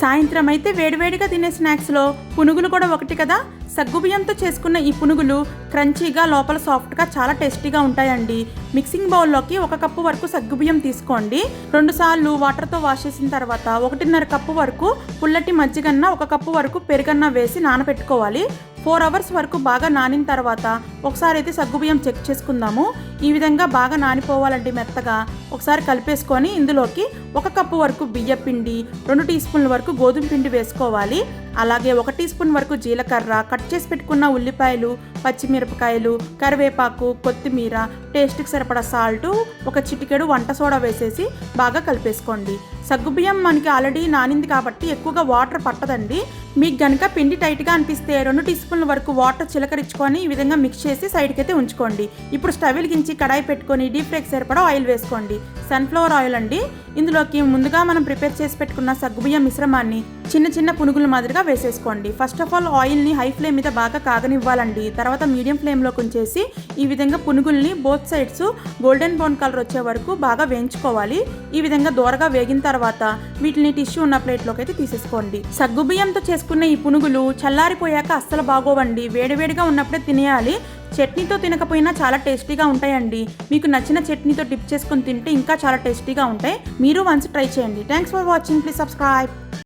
సాయంత్రం అయితే వేడివేడిగా తినే స్నాక్స్లో పునుగులు కూడా ఒకటి కదా? సగ్గుబియ్యంతో చేసుకున్న ఈ పునుగులు క్రంచీగా లోపల సాఫ్ట్గా చాలా టేస్టీగా ఉంటాయండి. మిక్సింగ్ బౌల్లోకి ఒక కప్పు వరకు సగ్గుబియ్యం తీసుకోండి. రెండు సార్లు వాటర్తో వాష్ చేసిన తర్వాత ఒకటిన్నర కప్పు వరకు పుల్లటి మజ్జిగన్న ఒక కప్పు వరకు పెరుగన్న వేసి నానబెట్టుకోవాలి ఫోర్ అవర్స్ వరకు బాగా నానిన తర్వాత ఒకసారి అయితే సగ్గుబియ్యం చెక్ చేసుకుందాము. ఈ విధంగా బాగా నానిపోవాలండి మెత్తగా. ఒకసారి కలిపేసుకొని ఇందులోకి ఒక కప్పు వరకు బియ్య పిండి రెండు టీ స్పూన్ల వరకు గోధుమ పిండి వేసుకోవాలి. అలాగే ఒక టీ స్పూన్ వరకు జీలకర్ర కట్ చేసి పెట్టుకున్న ఉల్లిపాయలు పచ్చిమిరపకాయలు కరివేపాకు కొత్తిమీర టేస్ట్కి సరిపడా సాల్ట్ ఒక చిటికెడు వంట సోడా వేసేసి బాగా కలిపేసుకోండి. సగ్గుబియ్యం మనకి ఆల్రెడీ నానింది కాబట్టి ఎక్కువగా వాటర్ పట్టదండి. మీకు గనుక పిండి టైట్గా అనిపిస్తే రెండు టీ స్పూన్ల వరకు వాటర్ చిలకరించుకొని ఈ విధంగా మిక్స్ చేసి సైడ్కి అయితే ఉంచుకోండి. ఇప్పుడు స్టవ్ వెలిగించి కడాయి పెట్టుకొని డీప్ ఫ్రైకి సరిపడా ఆయిల్ వేసుకోండి. సన్ఫ్లవర్ ఆయిల్ అండి. ఇందులోకి ముందుగా మనం ప్రిపేర్ చేసి పెట్టుకున్న సగ్గుబియ్యం మిశ్రమాన్ని చిన్న చిన్న పునుగుల మాదిరిగా వేసేసుకోండి. ఫస్ట్ ఆఫ్ ఆల్ ఆయిల్ని హై ఫ్లేమ్ మీద బాగా కాగనివ్వాలండి. తర్వాత మీడియం ఫ్లేమ్లోకి ఉంచేసి ఈ విధంగా పునుగుల్ని both sides golden brown colour వచ్చే వరకు బాగా వేయించుకోవాలి. ఈ విధంగా దూరగా వేగిన తర్వాత తర్వాత వీటిని టిష్యూ ఉన్న ప్లేట్లోకి అయితే తీసేసుకోండి. సగ్గుబియ్యంతో చేసుకున్న ఈ పునుగులు చల్లారిపోయాక అస్సలు బాగోవండి. వేడివేడిగా ఉన్నప్పుడే తినేయాలి. చట్నీతో తినకపోయినా చాలా టేస్టీగా ఉంటాయండి. మీకు నచ్చిన చట్నీతో డిప్ చేసుకొని తింటే ఇంకా చాలా టేస్టీగా ఉంటాయి. మీరు వన్స్ ట్రై చేయండి. Thanks for watching. Please subscribe.